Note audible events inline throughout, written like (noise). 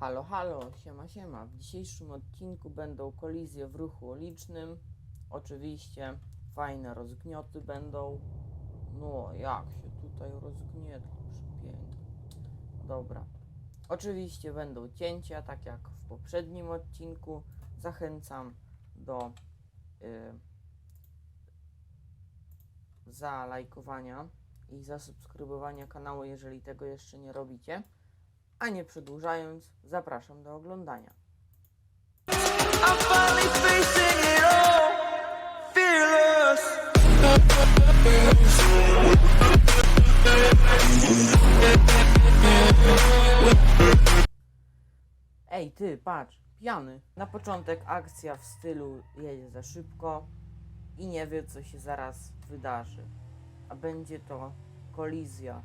Halo, halo, siema, siema. W dzisiejszym odcinku będą kolizje w ruchu ulicznym. Oczywiście fajne rozgnioty będą. No, jak się tutaj rozgnietło, przepięknie. Dobra. Oczywiście będą cięcia, tak jak w poprzednim odcinku. Zachęcam do y, zalajkowania i zasubskrybowania kanału, jeżeli tego jeszcze nie robicie. A nie przedłużając, zapraszam do oglądania. Ej, ty, patrz, pijany. Na początek akcja w stylu jedzie za szybko i nie wie, co się zaraz wydarzy. A będzie to kolizja.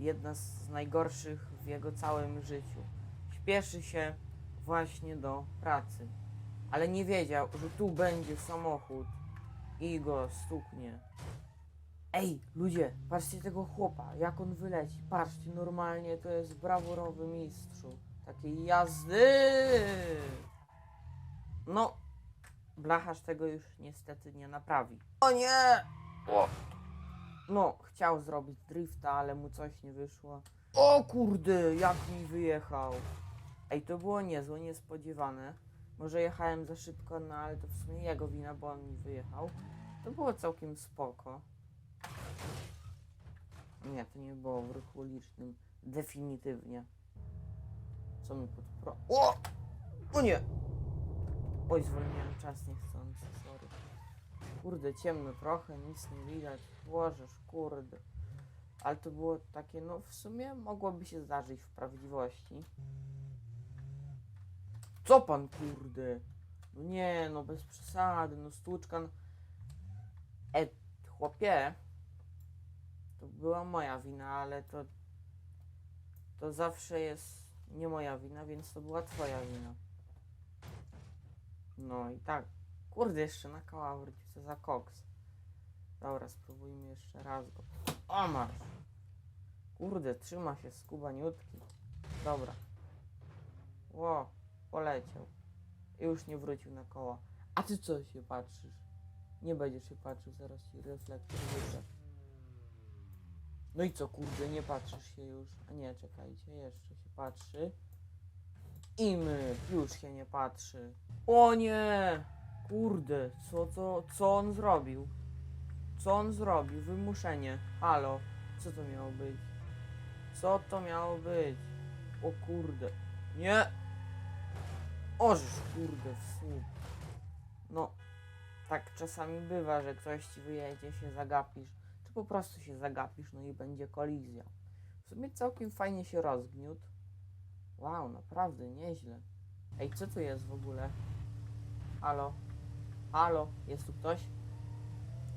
Jedna z najgorszych w jego całym życiu. Śpieszy się właśnie do pracy, ale nie wiedział, że tu będzie samochód i go stuknie. Ej, ludzie, patrzcie tego chłopa, jak on wyleci. Patrzcie, normalnie to jest brawurowy mistrzu takiej jazdy. No, blacharz tego już niestety nie naprawi. O nie! No, chciał zrobić drifta, ale mu coś nie wyszło. O kurde, jak mi wyjechał. Ej, to było niezłe, niespodziewane. Może jechałem za szybko, no ale to w sumie jego wina, bo on mi wyjechał. To było całkiem spoko. Nie, to nie było w ruchu ulicznym. Definitywnie. Co mi podpro... O! O nie! Oj, zwolniłem czas niechcący, sorry. Kurde, ciemno trochę, nic nie widać. Bożeż, kurde. Ale to było takie, no w sumie mogłoby się zdarzyć w prawdziwości. Co pan, kurde? No nie, no bez przesady, no stłuczkan... E, chłopie, to była moja wina, ale to... To zawsze jest nie moja wina, więc to była twoja wina. No i tak. Kurde, jeszcze na koła wrócił, co za koks. Dobra, spróbujmy jeszcze raz go. O, masz. Kurde, trzyma się skubaniutki. Dobra. Ło, poleciał. I już nie wrócił na koła. A ty co się patrzysz? Nie będziesz się patrzył, zaraz ci reflektor wyjdzie. No i co, kurde, nie patrzysz się już. A nie, czekajcie, jeszcze się patrzy. I my, już się nie patrzy. O nie! Kurde, co, co, co on zrobił? Co on zrobił? Wymuszenie. Halo, co to miało być? Co to miało być? O kurde. Nie! Oż kurde, słup. No, tak czasami bywa, że ktoś ci wyjedzie, się zagapisz, czy po prostu się zagapisz, no i będzie kolizja. W sumie całkiem fajnie się rozgniótł. Wow, naprawdę nieźle. Ej, co tu jest w ogóle? Halo? Halo? Jest tu ktoś?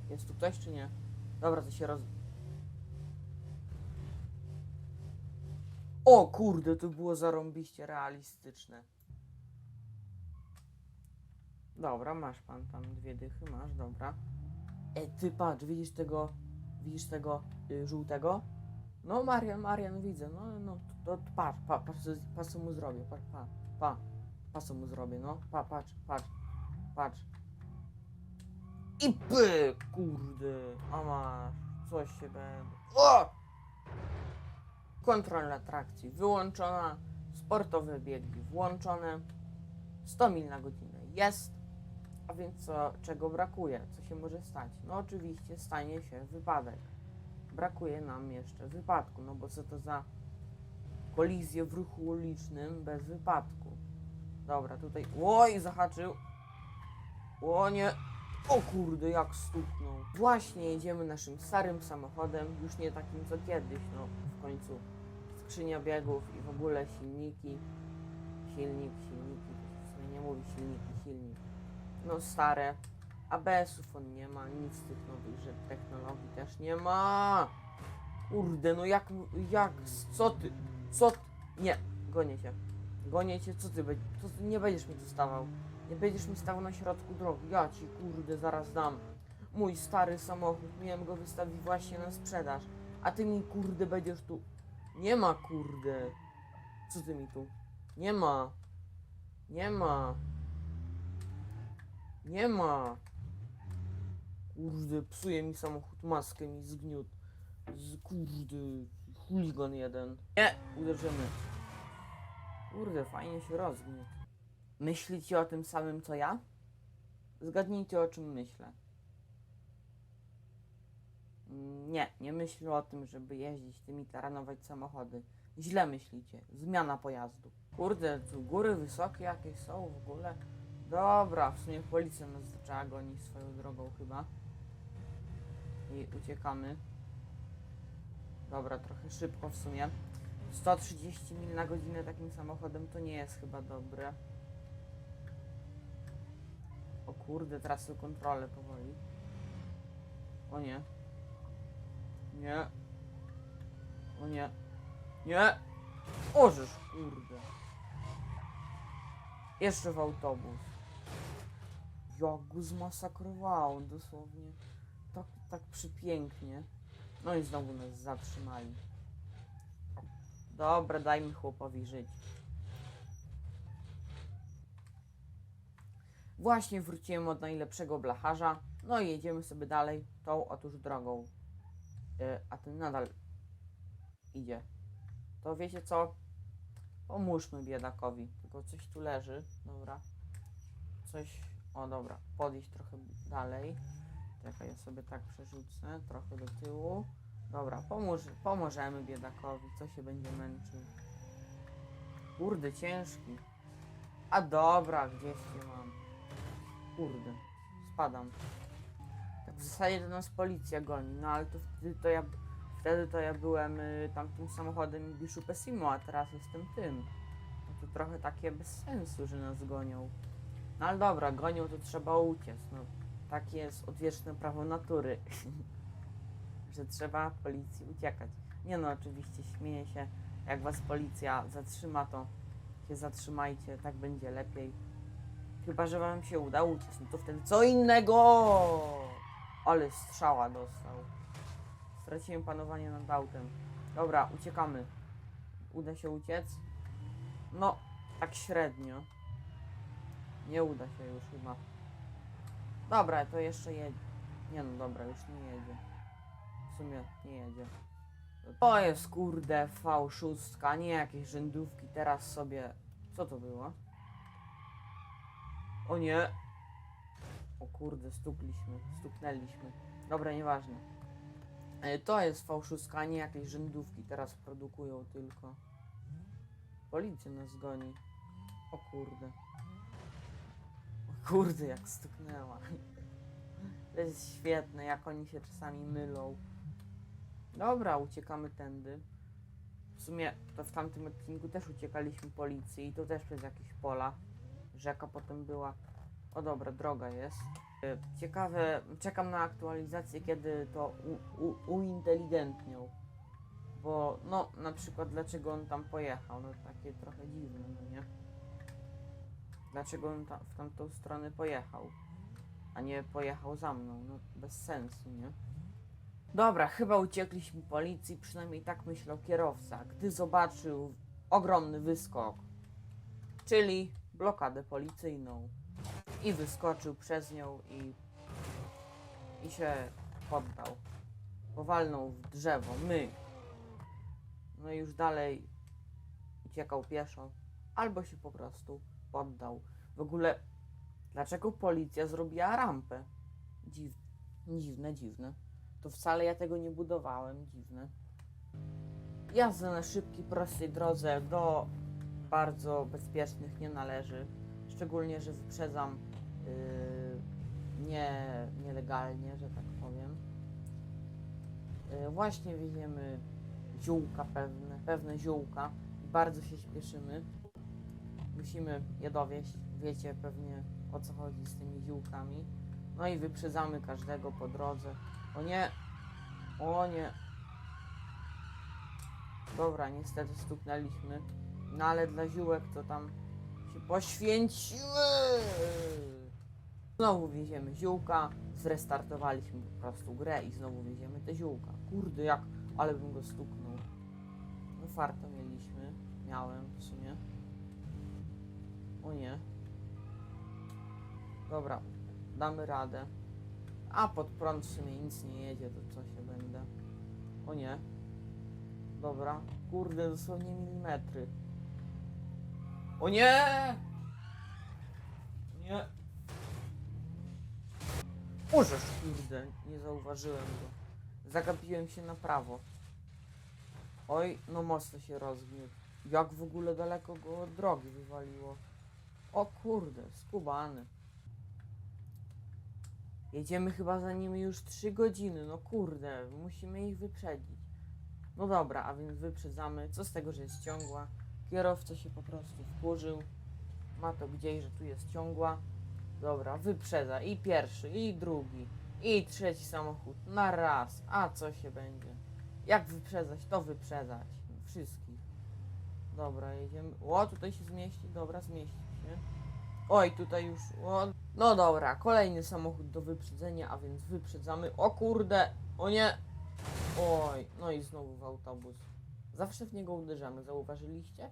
Jest tu ktoś czy nie? Dobra, to się roz... O kurde, to było zarąbiście realistyczne. Dobra, masz pan tam dwie dychy, masz, dobra. E, ty patrz, widzisz tego, widzisz tego y, żółtego? No, Marian, Marian, widzę, no, no, to, to patrz, pa, patrz, patrz, co mu zrobię, pa, pa, co mu zrobię, no, pa, patrz, patrz, patrz. I pyk, kurde, a masz, coś się będzie. O! Kontrola trakcji wyłączona, sportowe biegi włączone, 100 mil na godzinę jest, a więc co, czego brakuje, co się może stać? No oczywiście stanie się wypadek. Brakuje nam jeszcze wypadku, no bo co to za kolizję w ruchu ulicznym bez wypadku? Dobra, tutaj, oj, zahaczył. O nie, o kurde, jak stuknął. Właśnie jedziemy naszym starym samochodem, już nie takim co kiedyś, no w końcu skrzynia biegów i w ogóle silniki. Silnik, silniki, to w sumie nie mówi silniki, silnik. No stare. ABS-ów on nie ma, nic z tych nowych rzeczy, technologii też nie ma. Kurde, no jak, jak, co ty, co ty, nie, gonię cię. Gonię cię, co ty, co ty, nie będziesz mi tu stawał. Nie będziesz mi stał na środku drogi, ja ci kurde zaraz dam. Mój stary samochód, miałem go wystawić właśnie na sprzedaż. A ty mi kurde będziesz tu, nie ma kurde. Co ty mi tu? Nie ma. Nie ma. Nie ma. Kurde, psuje mi samochód, maskę mi zgniótł. Z, kurde, chuligan jeden. Nie, uderzymy. Kurde, fajnie się rozgniótł. Myślicie o tym samym co ja? Zgadnijcie o czym myślę. Nie, nie myślę o tym, żeby jeździć tymi taranować samochody. Źle myślicie. Zmiana pojazdu. Kurde, tu góry wysokie jakieś są w ogóle. Dobra, w sumie policja nas zaczęła gonić swoją drogą chyba. I uciekamy. Dobra, trochę szybko w sumie. 130 mil na godzinę takim samochodem to nie jest chyba dobre. O kurde, teraz są kontrolę powoli. O nie. Nie. O nie. Nie! Ożysz, kurde. Jeszcze w autobus. Go zmasakrowało, dosłownie. Tak, tak przypięknie. No i znowu nas zatrzymali. Dobra, dajmy chłopowi żyć. Właśnie wróciłem od najlepszego blacharza. No i jedziemy sobie dalej tą otóż drogą. E, a ten nadal idzie. To wiecie co? Pomóżmy biedakowi. Tylko coś tu leży. Dobra. Coś. O dobra. Podejść trochę dalej. Czekaj, ja sobie tak przerzucę. Trochę do tyłu. Dobra, pomóż, pomożemy biedakowi. Co się będzie męczył? Kurde, ciężki. A dobra, gdzieś cię mam. Kurde, spadam. Tak w zasadzie to nas policja goni, no ale to wtedy to ja, wtedy to ja byłem y, tamtym samochodem Bishu Pessimo, a teraz jestem tym. No to trochę takie bez sensu, że nas gonią. No ale dobra, gonią to trzeba uciec, no. Takie jest odwieczne prawo natury. (laughs) że trzeba policji uciekać. Nie no, oczywiście śmieję się, jak was policja zatrzyma, to się zatrzymajcie, tak będzie lepiej. Chyba, że wam się uda uciec, no to wtedy co innego! Ale strzała dostał. Straciłem panowanie nad autem. Dobra, uciekamy. Uda się uciec? No, tak średnio. Nie uda się już chyba. Dobra, to jeszcze jedzie. Nie no, dobra, już nie jedzie. W sumie nie jedzie. To jest kurde V6, nie jakieś rzędówki. Teraz sobie... Co to było? O nie. O kurde, stukliśmy, stuknęliśmy. Dobra, nieważne. E, To jest V6, a nie jakieś rzędówki teraz produkują tylko. Policja nas goni. O kurde. O kurde, jak stuknęła. To jest świetne, jak oni się czasami mylą. Dobra, uciekamy tędy. W sumie to w tamtym odcinku też uciekaliśmy policji i to też przez jakieś pola. Rzeka potem była. O dobra, droga jest. Y, Ciekawe, czekam na aktualizację, kiedy to u, u, uinteligentnią. Bo, no, na przykład, dlaczego on tam pojechał? No, takie trochę dziwne, no nie? Dlaczego on ta, w tamtą stronę pojechał? A nie pojechał za mną? No, bez sensu, nie? Dobra, chyba uciekliśmy policji, przynajmniej tak myślał kierowca, gdy zobaczył ogromny wyskok, czyli blokadę policyjną. I wyskoczył przez nią i, i się poddał. Powalnął w drzewo, my. No i już dalej uciekał pieszo, albo się po prostu poddał. W ogóle, dlaczego policja zrobiła rampę? Dziw, dziwne, dziwne. To wcale ja tego nie budowałem, dziwne. Jazda na szybkiej, prostej drodze do bardzo bezpiecznych nie należy. Szczególnie, że wyprzedzam yy, nie, nielegalnie, że tak powiem. Yy, właśnie wieziemy ziółka pewne, pewne ziółka. Bardzo się śpieszymy. Musimy je dowieść. Wiecie pewnie o co chodzi z tymi ziółkami. No i wyprzedzamy każdego po drodze. O nie! O nie! Dobra, niestety stuknęliśmy. No ale dla ziółek to tam się poświęciły. Znowu wieziemy ziółka. Zrestartowaliśmy po prostu grę i znowu wieziemy te ziółka. Kurde, jak, ale bym go stuknął. No farto mieliśmy. Miałem w sumie. O nie. Dobra, damy radę. A pod prąd w sumie nic nie jedzie, to co się będę. O nie. Dobra, kurde, dosłownie milimetry. O nie! Nie. Ożeż, kurde, nie zauważyłem go. Zagapiłem się na prawo. Oj, no mocno się rozgniótł. Jak w ogóle daleko go od drogi wywaliło. O kurde, skubany. Jedziemy chyba za nimi już 3 godziny, no kurde, musimy ich wyprzedzić. No dobra, a więc wyprzedzamy. Co z tego, że jest ciągła? Kierowca się po prostu wkurzył. Ma to gdzieś, że tu jest ciągła. Dobra, wyprzedza i pierwszy, i drugi, i trzeci samochód na raz. A co się będzie? Jak wyprzedzać, to wyprzedzać. Wszystkich. Dobra, jedziemy. O, tutaj się zmieści. Dobra, zmieści się. Oj, tutaj już. O. No dobra, kolejny samochód do wyprzedzenia, a więc wyprzedzamy. O kurde! O nie! Oj, no i znowu w autobus. Zawsze w niego uderzamy, zauważyliście?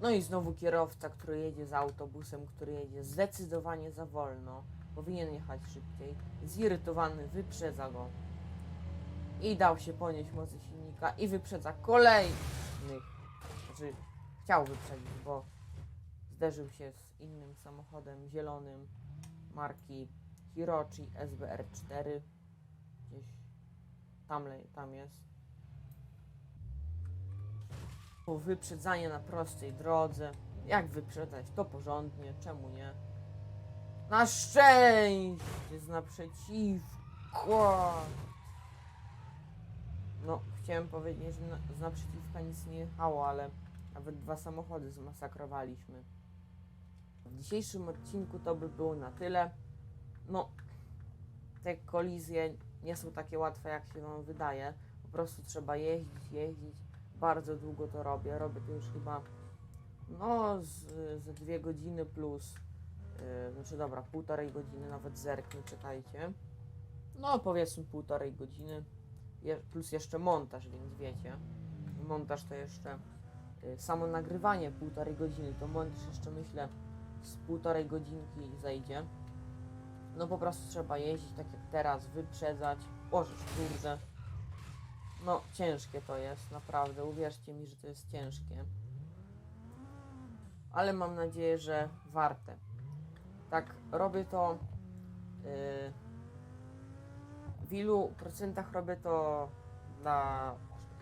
No i znowu kierowca, który jedzie za autobusem, który jedzie zdecydowanie za wolno. Powinien jechać szybciej. Zirytowany, wyprzedza go. I dał się ponieść mocy silnika i wyprzedza kolejnych. Znaczy, chciał wyprzedzić, bo zderzył się z innym samochodem zielonym marki Hirochi SBR4. Gdzieś tam, tam jest. O, Wyprzedzanie na prostej drodze. Jak wyprzedzać? To porządnie, czemu nie? Na szczęście jest naprzeciwko. No, chciałem powiedzieć, że z naprzeciwka nic nie jechało, ale nawet dwa samochody zmasakrowaliśmy. W dzisiejszym odcinku to by było na tyle. No, te kolizje nie są takie łatwe, jak się Wam wydaje. Po prostu trzeba jeździć, jeździć. Bardzo długo to robię. Robię to już chyba no ze dwie godziny plus. Yy, znaczy dobra, półtorej godziny, nawet zerknę, czekajcie. No powiedzmy półtorej godziny. Je, plus jeszcze montaż, więc wiecie. Montaż to jeszcze y, samo nagrywanie półtorej godziny, to montaż jeszcze myślę z półtorej godzinki zejdzie. No po prostu trzeba jeździć tak jak teraz, wyprzedzać. Ożeż kurde. No ciężkie to jest, naprawdę. Uwierzcie mi, że to jest ciężkie. Ale mam nadzieję, że warte. Tak, robię to. y, w ilu procentach robię to dla.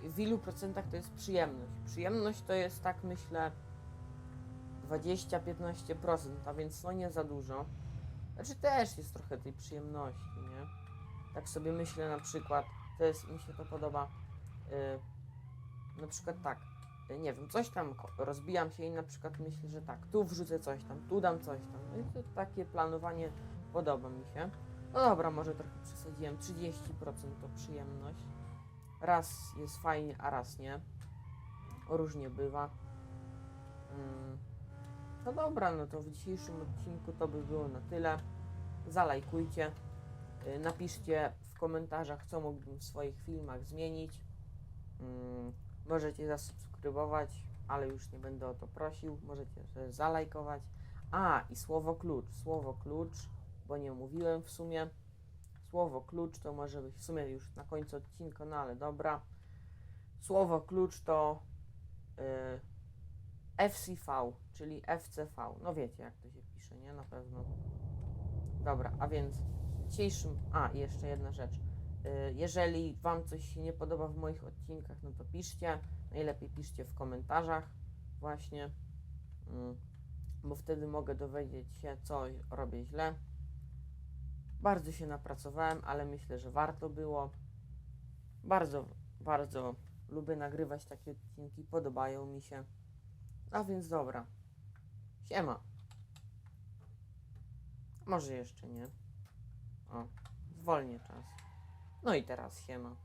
W ilu procentach to jest przyjemność? Przyjemność to jest tak myślę 20-15%, a więc no nie za dużo. Znaczy też jest trochę tej przyjemności, nie? Tak sobie myślę na przykład, to jest, mi się to podoba, yy, na przykład tak, yy, nie wiem, coś tam rozbijam się i na przykład myślę, że tak, tu wrzucę coś tam, tu dam coś tam. No i to takie planowanie podoba mi się. No dobra, może trochę przesadziłem, 30% to przyjemność. Raz jest fajnie, a raz nie. Różnie bywa. Mm. No dobra, no to w dzisiejszym odcinku to by było na tyle. Zalajkujcie. Y, Napiszcie komentarzach, co mógłbym w swoich filmach zmienić. Mm, Możecie zasubskrybować, ale już nie będę o to prosił. Możecie też zalajkować. A, i słowo klucz. Słowo klucz, bo nie mówiłem w sumie. Słowo klucz to może być w sumie już na końcu odcinka, no ale dobra. Słowo klucz to y, FCV, czyli FCV. No wiecie jak to się pisze, nie? Na pewno. Dobra, a więc dzisiejszym... A, jeszcze jedna rzecz. Y, Jeżeli Wam coś się nie podoba w moich odcinkach, no to piszcie. Najlepiej piszcie w komentarzach właśnie. Mm, Bo wtedy mogę dowiedzieć się, co robię źle. Bardzo się napracowałem, ale myślę, że warto było. Bardzo, bardzo lubię nagrywać takie odcinki, podobają mi się. A więc dobra. Siema. Może jeszcze nie. O, zwolnię czas. No i teraz siema.